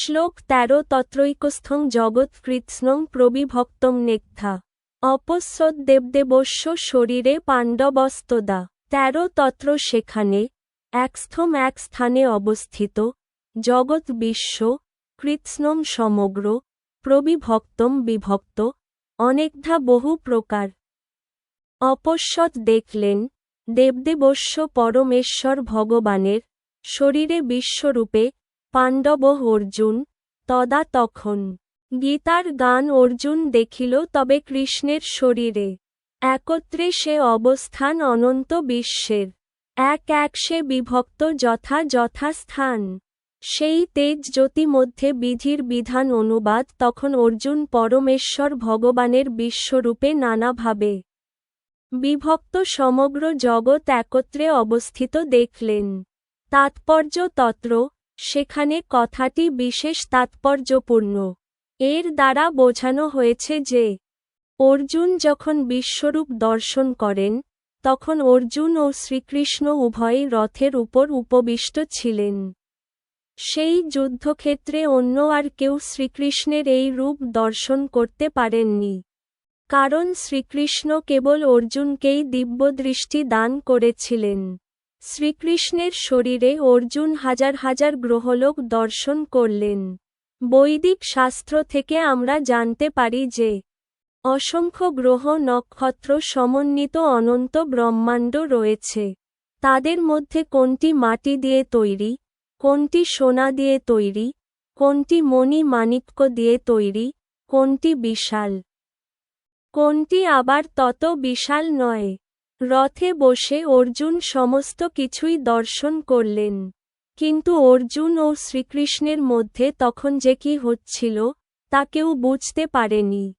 শ্লোক তেরো তত্রৈকস্থং জগৎ কৃৎস্নং প্রবিভক্তম নেক্থা। অপস্যদ দেবদেবস্য শরীরে পাণ্ডবস্তদা। তেরো তত্র সেখানে একস্থম এক স্থানে অবস্থিত, জগৎ বিশ্ব কৃৎস্নম সমগ্র, প্রবিভক্তম বিভক্ত, অনেকধা বহু প্রকার। অপশ্বত দেখলেন দেবদেবস্য পরমেশ্বর ভগবানের শরীরে বিশ্বরূপে পাণ্ডব অর্জুন, তদা তখন। গীতার গান অর্জুন দেখিল তবে কৃষ্ণের শরীরে। একত্রে সে অবস্থান অনন্ত বিশ্বের। এক এক সে বিভক্ত যথা যথা স্থান। সেই তেজ জ্যোতি মধ্যে বিধির বিধান অনুবাদ তখন অর্জুন পরমেশ্বর ভগবানের বিশ্বরূপে নানাভাবে বিভক্ত সমগ্র জগৎ একত্রে অবস্থিত দেখলেন। তাৎপর্য তত্র সেখানে কথাটি বিশেষ তাৎপর্যপূর্ণ। এর দ্বারা বোঝানো হয়েছে যে, অর্জুন যখন বিশ্বরূপ দর্শন করেন, তখন অর্জুন ও শ্রীকৃষ্ণ উভয়ই রথের উপর উপবিষ্ট ছিলেন। সেই যুদ্ধক্ষেত্রে অন্য আর কেউ শ্রীকৃষ্ণের এই রূপ দর্শন করতে পারেননি। কারণ শ্রীকৃষ্ণ কেবল অর্জুনকেই দিব্যদৃষ্টি দান করেছিলেন। শ্রীকৃষ্ণের শরীরে অর্জুন হাজার হাজার গ্রহলোক দর্শন করলেন। বৈদিক শাস্ত্র থেকে আমরা জানতে পারি যে, অসংখ্য গ্রহ নক্ষত্র সমন্বিত অনন্ত ব্রহ্মাণ্ড রয়েছে। তাদের মধ্যে কোনটি মাটি দিয়ে তৈরি, কোনটি সোনা দিয়ে তৈরি, কোনটি মণি মাণিক্য দিয়ে তৈরি, কোনটি বিশাল? কোনটি আবার তত বিশাল নয়? রথে বসে অর্জুন সমস্ত কিছুই দর্শন করলেন। কিন্তু অর্জুন ও শ্রীকৃষ্ণের মধ্যে তখন যে কি হচ্ছিল, তা কেউ বুঝতে পারেনি।